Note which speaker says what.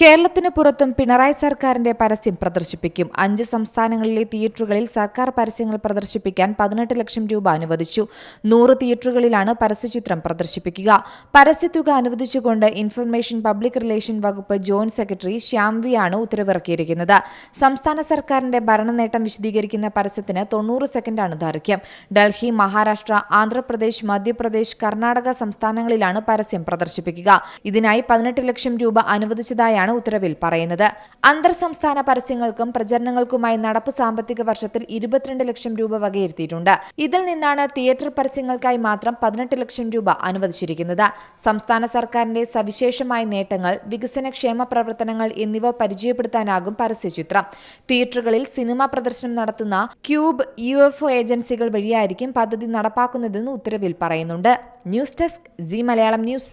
Speaker 1: കേരളത്തിന് പുറത്തും പിണറായി സർക്കാരിന്റെ പരസ്യം പ്രദർശിപ്പിക്കും. അഞ്ച് സംസ്ഥാനങ്ങളിലെ തിയേറ്ററുകളിൽ സർക്കാർ പരസ്യങ്ങൾ പ്രദർശിപ്പിക്കാൻ പതിനെട്ട് ലക്ഷം രൂപ അനുവദിച്ചു. നൂറ് തിയേറ്ററുകളിലാണ് പരസ്യചിത്രം പ്രദർശിപ്പിക്കുക. പരസ്യത്തുക അനുവദിച്ചുകൊണ്ട് ഇൻഫർമേഷൻ പബ്ലിക് റിലേഷൻ വകുപ്പ് ജോയിന്റ് സെക്രട്ടറി ശ്യാംവിയാണ് ഉത്തരവിറക്കിയിരിക്കുന്നത്. സംസ്ഥാന സർക്കാരിന്റെ ഭരണനേട്ടം വിശദീകരിക്കുന്ന പരസ്യത്തിന് തൊണ്ണൂറ് സെക്കൻഡാണ് ദൈർഘ്യം. ഡൽഹി മഹാരാഷ്ട്ര ആന്ധ്രാപ്രദേശ് മധ്യപ്രദേശ് കർണാടക സംസ്ഥാനങ്ങളിലാണ് പരസ്യം പ്രദർശിപ്പിക്കുക. ഇതിനായി പതിനെട്ട് ലക്ഷം രൂപ അനുവദിച്ചതായാണ് ഉത്തരവിൽ പറയുന്നത്. അന്തർ സംസ്ഥാന പരസ്യങ്ങൾക്കും പ്രചരണങ്ങൾക്കുമായി നടപ്പ് സാമ്പത്തിക വർഷത്തിൽ ഇരുപത്തിരണ്ട് ലക്ഷം രൂപ വകയിരുത്തിയിട്ടുണ്ട്. ഇതിൽ നിന്നാണ് തിയേറ്റർ പരസ്യങ്ങൾക്കായി മാത്രം പതിനെട്ട് ലക്ഷം രൂപ അനുവദിച്ചിരിക്കുന്നത്. സംസ്ഥാന സർക്കാരിന്റെ സവിശേഷമായ നേട്ടങ്ങൾ വികസന ക്ഷേമ പ്രവർത്തനങ്ങൾ എന്നിവ പരിചയപ്പെടുത്താനാകും പരസ്യചിത്രം തിയേറ്ററുകളിൽ സിനിമ പ്രദർശനം നടത്തുന്ന ക്യൂബ് യു എഫ് ഒ ഏജൻസികൾ വഴിയായിരിക്കും പദ്ധതി നടപ്പാക്കുന്നതെന്ന് ഉത്തരവിൽ പറയുന്നുണ്ട്. News desk Zee Malayalam news.